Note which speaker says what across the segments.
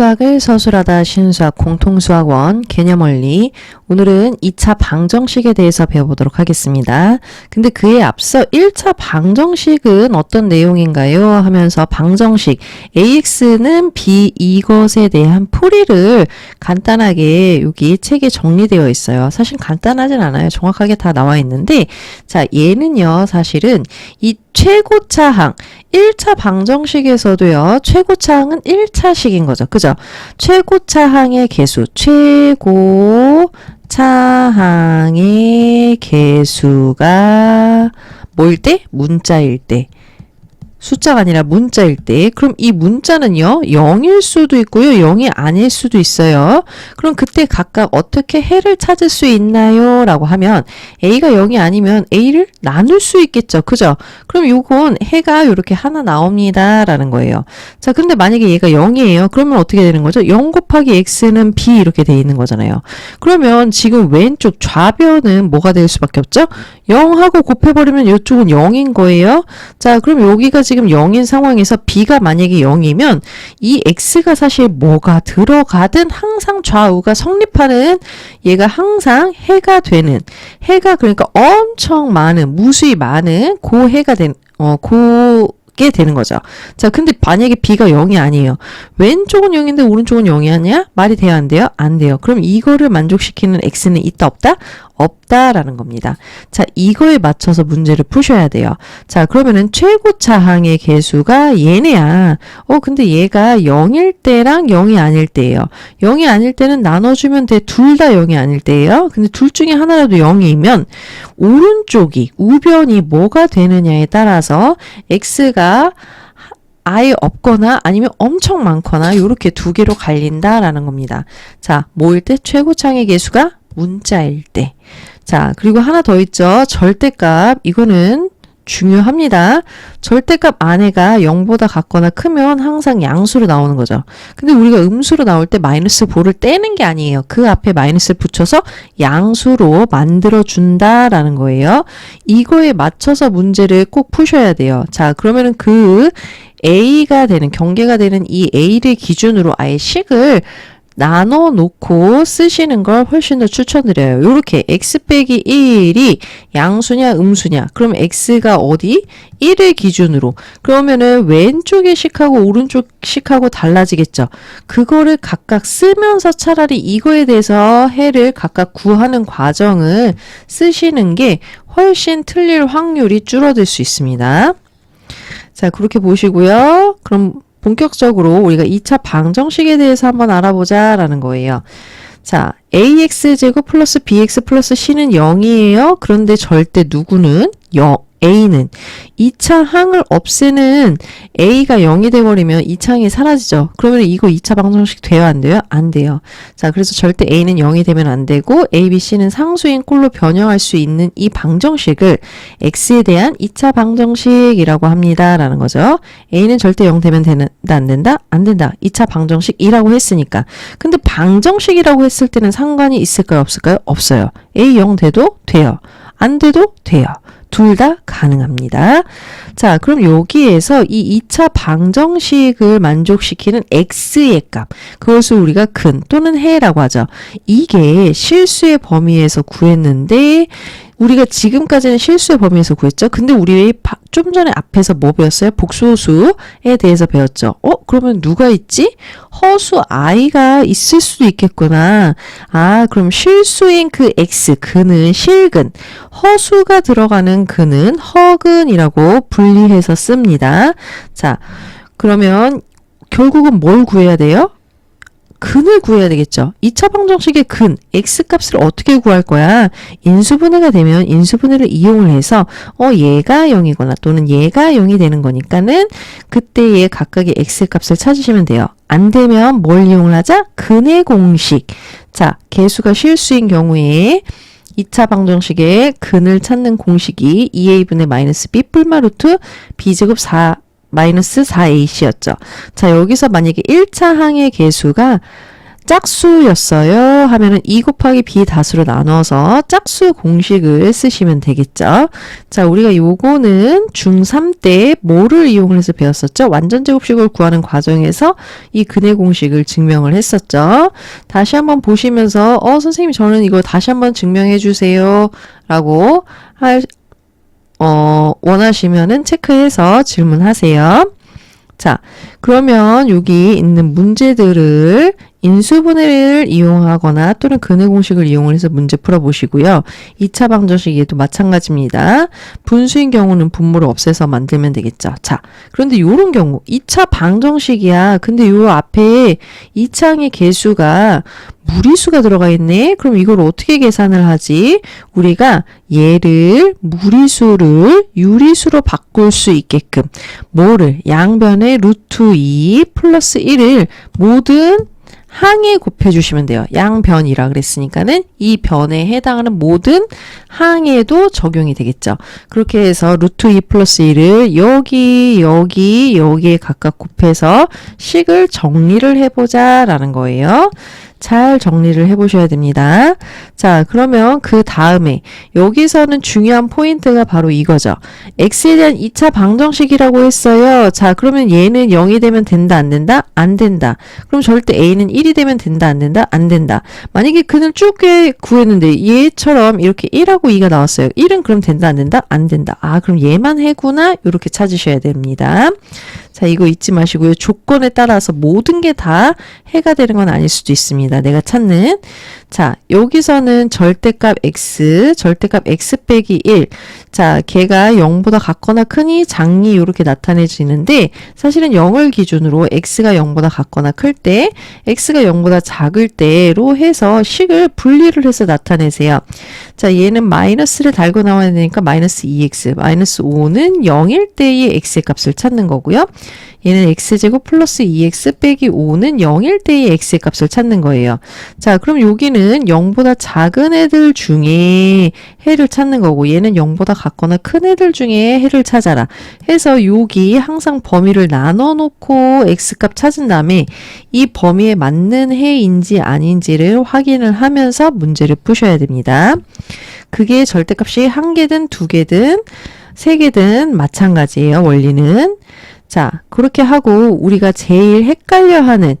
Speaker 1: 수학을 서술하다 신수학 공통수학원 개념원리 오늘은 2차 방정식에 대해서 배워보도록 하겠습니다. 근데 그에 앞서 1차 방정식은 어떤 내용인가요? 하면서 방정식 AX는 B 이것에 대한 풀이를 간단하게 여기 책에 정리되어 있어요. 사실 간단하진 않아요. 정확하게 다 나와 있는데 자 얘는요 사실은 이 최고차항. 1차 방정식에서도요 최고차항은 1차식인 거죠. 그죠? 최고차항의 개수 최고차항의 개수가 뭐일 때? 문자일 때 숫자가 아니라 문자일 때. 그럼 이 문자는요 0일 수도 있고요 0이 아닐 수도 있어요. 그럼 그때 각각 어떻게 해를 찾을 수 있나요? 라고 하면 a가 0이 아니면 a를 나눌 수 있겠죠. 그죠? 그럼 요건 해가 이렇게 하나 나옵니다. 라는 거예요. 자 근데 만약에 얘가 0이에요. 그러면 어떻게 되는 거죠? 0 곱하기 x는 b 이렇게 돼 있는 거잖아요. 그러면 지금 왼쪽 좌변은 뭐가 될 수밖에 없죠? 0하고 곱해버리면 이쪽은 0인 거예요. 자 그럼 여기가 지금 0인 상황에서 b가 만약에 0이면 이 x가 사실 뭐가 들어가든 항상 좌우가 성립하는 얘가 항상 해가 되는 해가 그러니까 엄청 많은 무수히 많은 고해가 된 어, 고, 게 되는 거죠. 자, 근데 만약에 b가 0이 아니에요. 왼쪽은 0인데 오른쪽은 0이 아니야? 말이 돼요, 안 돼요? 안 돼요. 그럼 이거를 만족시키는 x는 있다, 없다? 없다라는 겁니다. 자, 이거에 맞춰서 문제를 푸셔야 돼요. 자, 그러면은 최고차항의 개수가 얘네야. 어, 근데 얘가 0일 때랑 0이 아닐 때예요. 0이 아닐 때는 나눠주면 돼. 둘 다 0이 아닐 때예요. 근데 둘 중에 하나라도 0이면 오른쪽이 우변이 뭐가 되느냐에 따라서 x가 아예 없거나 아니면 엄청 많거나 이렇게 두 개로 갈린다라는 겁니다. 자, 뭐일 때 최고창의 개수가 문자일 때. 자, 그리고 하나 더 있죠. 절대값. 이거는 중요합니다. 절대값 안에가 0보다 같거나 크면 항상 양수로 나오는 거죠. 근데 우리가 음수로 나올 때 마이너스 4를 떼는 게 아니에요. 그 앞에 마이너스를 붙여서 양수로 만들어 준다라는 거예요. 이거에 맞춰서 문제를 꼭 푸셔야 돼요. 자, 그러면은 그 A가 되는 경계가 되는 이 A를 기준으로 아예 식을 나눠 놓고 쓰시는 걸 훨씬 더 추천드려요. 이렇게 x 빼기 1이 양수냐 음수냐. 그럼 x가 어디? 1을 기준으로. 그러면은 왼쪽의 식하고 오른쪽 식하고 달라지겠죠. 그거를 각각 쓰면서 차라리 이거에 대해서 해를 각각 구하는 과정을 쓰시는 게 훨씬 틀릴 확률이 줄어들 수 있습니다. 자, 그렇게 보시고요. 그럼 본격적으로 우리가 2차 방정식에 대해서 한번 알아보자 라는 거예요. 자, ax제곱 플러스 bx 플러스 c는 0이에요. 그런데 절대 누구는 0, A는 2차 항을 없애는 A가 0이 돼버리면 2차 항이 사라지죠. 그러면 이거 2차 방정식 돼요? 안 돼요? 안 돼요. 자, 그래서 절대 A는 0이 되면 안 되고 A, B, C는 상수인 꼴로 변형할 수 있는 이 방정식을 X에 대한 2차 방정식이라고 합니다. 라는 거죠. A는 절대 0 되면 되는다? 안 된다? 안 된다. 2차 방정식이라고 했으니까. 근데 방정식이라고 했을 때는 상관이 있을까요? 없을까요? 없어요. A 0 돼도 돼요. 안 돼도 돼요. 둘 다 가능합니다. 자, 그럼 여기에서 이 2차 방정식을 만족시키는 x의 값, 그것을 우리가 근 또는 해라고 하죠. 이게 실수의 범위에서 구했는데 우리가 지금까지는 실수의 범위에서 구했죠. 근데 우리 좀 전에 앞에서 뭐 배웠어요? 복소수에 대해서 배웠죠. 어? 그러면 누가 있지? 허수 i가 있을 수도 있겠구나. 아, 그럼 실수인 그 x, 그는 실근, 허수가 들어가는 그는 허근이라고 분리해서 씁니다. 자, 그러면 결국은 뭘 구해야 돼요? 근을 구해야 되겠죠. 2차 방정식의 근, x값을 어떻게 구할 거야? 인수분해가 되면 인수분해를 이용을 해서 어 얘가 0이거나 또는 얘가 0이 되는 거니까는 그때의 각각의 x값을 찾으시면 돼요. 안 되면 뭘 이용을 하자? 근의 공식. 자, 개수가 실수인 경우에 2차 방정식의 근을 찾는 공식이 2a분의 마이너스 b 뿔마 루트 b제곱 4 마이너스 4ac였죠. 자, 여기서 만약에 1차 항의 개수가 짝수였어요 하면은 2 곱하기 b 다수로 나눠서 짝수 공식을 쓰시면 되겠죠. 자, 우리가 요거는 중3 때 뭐를 이용해서 배웠었죠? 완전 제곱식을 구하는 과정에서 이 근해 공식을 증명을 했었죠. 다시 한번 보시면서 어 선생님 저는 이거 다시 한번 증명해 주세요. 라고 할 어, 원하시면은 체크해서 질문하세요. 자, 그러면 여기 있는 문제들을 인수분해를 이용하거나 또는 근해 공식을 이용해서 문제 풀어보시고요. 2차 방정식에도 마찬가지입니다. 분수인 경우는 분모를 없애서 만들면 되겠죠. 자, 그런데 요런 경우 2차 방정식이야. 근데 요 앞에 2차항의 개수가 무리수가 들어가 있네. 그럼 이걸 어떻게 계산을 하지? 우리가 얘를 무리수를 유리수로 바꿀 수 있게끔 뭐를 양변의 루트 2 플러스 1을 모든 항에 곱해주시면 돼요. 양변이라 그랬으니까는 이 변에 해당하는 모든 항에도 적용이 되겠죠. 그렇게 해서 루트 2 플러스 1을 여기, 여기, 여기에 각각 곱해서 식을 정리를 해보자 라는 거예요. 잘 정리를 해보셔야 됩니다. 자, 그러면 그 다음에 여기서는 중요한 포인트가 바로 이거죠. x에 대한 2차 방정식이라고 했어요. 자, 그러면 얘는 0이 되면 된다, 안 된다? 안 된다. 그럼 절대 a는 1이 되면 된다, 안 된다? 안 된다. 만약에 그는 쭉 구했는데 얘처럼 이렇게 1하고 2가 나왔어요. 1은 그럼 된다, 안 된다? 안 된다. 아, 그럼 얘만 해구나? 이렇게 찾으셔야 됩니다. 자, 이거 잊지 마시고요. 조건에 따라서 모든 게 다 해가 되는 건 아닐 수도 있습니다. 내가 찾는. 자, 여기서는 절대값 x, 절대값 x 빼기 1. 자, 걔가 0보다 같거나 크니 작니 이렇게 나타내지는데 사실은 0을 기준으로 x가 0보다 같거나 클 때, x가 0보다 작을 때로 해서 식을 분리를 해서 나타내세요. 자, 얘는 마이너스를 달고 나와야 되니까 마이너스 2x, 마이너스 5는 0일 때의 x의 값을 찾는 거고요. 얘는 x제곱 플러스 2x 빼기 5는 0일 때의 x의 값을 찾는 거예요. 자, 그럼 여기는 0보다 작은 애들 중에 해를 찾는 거고 얘는 0보다 같거나 큰 애들 중에 해를 찾아라. 해서 여기 항상 범위를 나눠 놓고 x값 찾은 다음에 이 범위에 맞는 해인지 아닌지를 확인을 하면서 문제를 푸셔야 됩니다. 그게 절대값이 한 개든 두 개든 세 개든 마찬가지예요. 원리는. 자, 그렇게 하고 우리가 제일 헷갈려 하는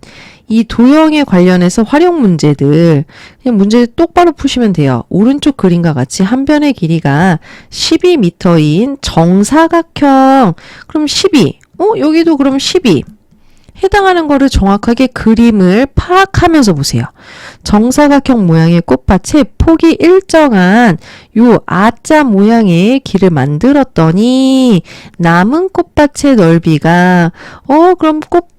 Speaker 1: 이 도형에 관련해서 활용 문제들 그냥 문제 똑바로 푸시면 돼요. 오른쪽 그림과 같이 한 변의 길이가 12m인 정사각형 그럼 12. 어, 여기도 그럼 12. 해당하는 거를 정확하게 그림을 파악하면서 보세요. 정사각형 모양의 꽃밭에 폭이 일정한 요 아자 모양의 길을 만들었더니 남은 꽃밭의 넓이가 어 그럼 꽃밭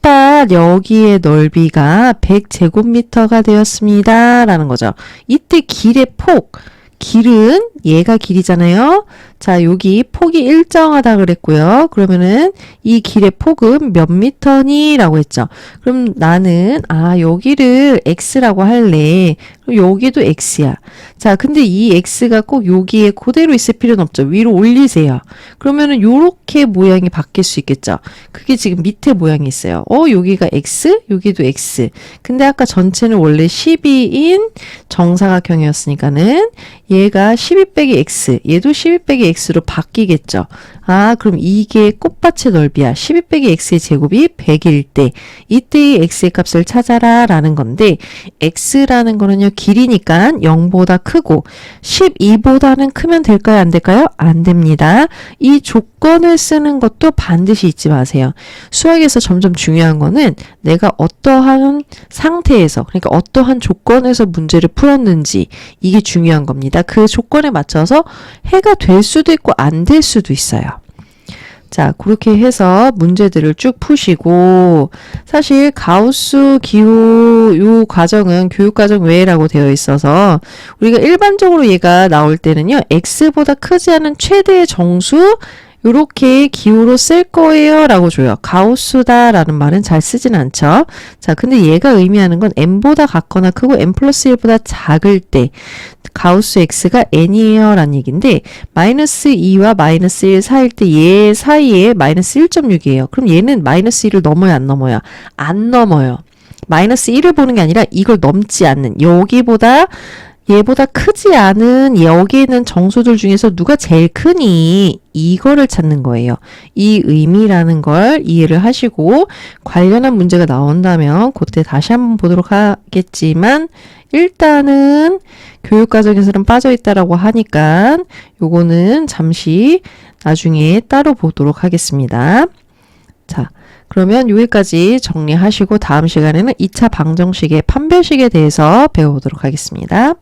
Speaker 1: 여기의 넓이가 100제곱미터가 되었습니다. 라는 거죠. 이때 길의 폭 길은 얘가 길이잖아요. 자, 여기 폭이 일정하다 그랬고요. 그러면은 이 길의 폭은 몇 미터니? 라고 했죠. 그럼 나는, 아, 여기를 x라고 할래. 그럼 여기도 x야. 자, 근데 이 x가 꼭 여기에 그대로 있을 필요는 없죠. 위로 올리세요. 그러면은 요렇게 모양이 바뀔 수 있겠죠. 그게 지금 밑에 모양이 있어요. 어, 여기가 x, 여기도 x. 근데 아까 전체는 원래 12인 정사각형이었으니까는 얘가 12 빼기 x, 얘도 12 빼기 x로 바뀌겠죠. 아, 그럼 이게 꽃밭의 넓이야. 12 빼기 x의 제곱이 100일 때 이때의 x의 값을 찾아라 라는 건데 x라는 거는요. 길이니까 0보다 크고 12보다는 크면 될까요? 안 될까요? 안 됩니다. 이 조건을 쓰는 것도 반드시 잊지 마세요. 수학에서 점점 중요한 거는 내가 어떠한 상태에서 그러니까 어떠한 조건에서 문제를 풀었는지 이게 중요한 겁니다. 그 조건에 맞춰서 해가 될 수도 있고 안 될 수도 있어요. 자, 그렇게 해서 문제들을 쭉 푸시고, 사실 가우스 기호 요 과정은 교육과정 외라고 되어 있어서, 우리가 일반적으로 얘가 나올 때는요, x보다 크지 않은 최대의 정수, 요렇게 기호로 쓸 거예요 라고 줘요. 가우스다 라는 말은 잘 쓰진 않죠. 자, 근데 얘가 의미하는 건 n보다 같거나 크고 n 플러스 1보다 작을 때 가우스 x가 n이에요 라는 얘기인데 마이너스 2와 마이너스 1 사이일 때 얘 사이에 마이너스 1.6이에요. 그럼 얘는 마이너스 1을 넘어요 안 넘어요? 안 넘어요. 마이너스 1을 보는 게 아니라 이걸 넘지 않는 여기보다 얘보다 크지 않은 여기 있는 정수들 중에서 누가 제일 크니 이거를 찾는 거예요. 이 의미라는 걸 이해를 하시고 관련한 문제가 나온다면 그때 다시 한번 보도록 하겠지만 일단은 교육과정에서는 빠져있다라고 하니까 요거는 잠시 나중에 따로 보도록 하겠습니다. 자, 그러면 여기까지 정리하시고 다음 시간에는 2차 방정식의 판별식에 대해서 배워보도록 하겠습니다.